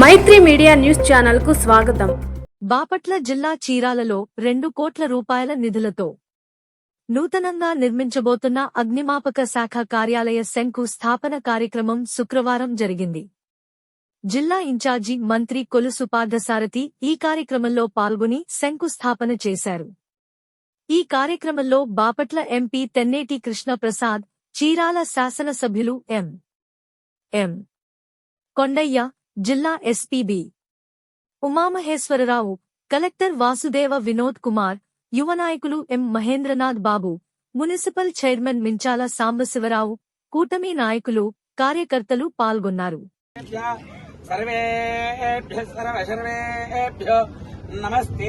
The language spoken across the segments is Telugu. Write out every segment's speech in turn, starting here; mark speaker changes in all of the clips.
Speaker 1: మైత్రి మీడియా న్యూస్ ఛానల్కు స్వాగతం.
Speaker 2: బాపట్ల జిల్లా చీరాలలో రెండు కోట్ల రూపాయల నిధులతో నూతనంగా నిర్మించబోతున్న అగ్నిమాపక శాఖ కార్యాలయ శంకు స్థాపన కార్యక్రమం శుక్రవారం జరిగింది. జిల్లా ఇన్ఛార్జి మంత్రి కొలుసు పార్థసారథి ఈ కార్యక్రమంలో పాల్గొని శంకుస్థాపన చేశారు. ఈ కార్యక్రమంలో బాపట్ల ఎంపీ తెన్నేటి కృష్ణప్రసాద్ చీరాల శాసనసభ్యులు ఎం. ఎం. కొండయ్య జిల్లా SP B. Umamaheswararao collector Vasudeva Vinod Kumar యువనాయకులు M. Mahendranath Babu municipal chairman Minchala Sambasivarao కూటమి నాయకులు కార్యకర్తలు పాల్గొన్నారు.
Speaker 3: నమస్తే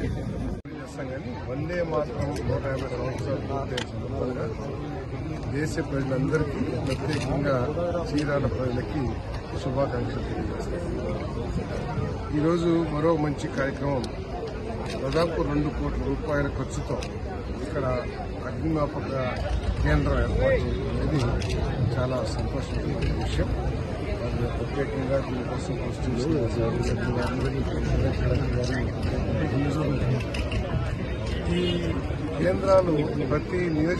Speaker 4: చేస్తాం కానీ వందే మాత్రం నూట యాభై సంవత్సరాలు పూర్తయిన సందర్భంగా దేశ ప్రజలందరికీ ప్రత్యేకంగా చీరాల ప్రజలకి శుభాకాంక్షలు తెలియజేస్తాం. ఈరోజు మరో మంచి కార్యక్రమం దాదాపు రెండు కోట్ల రూపాయల ఖర్చుతో ఇక్కడ అగ్నిమాపక కేంద్రం ఏర్పాటు అనేది చాలా సంతోషమైన విషయం. ప్రత్యేకంగా దీనికోసం ఈ కేంద్రాలు ప్రతి నియోజక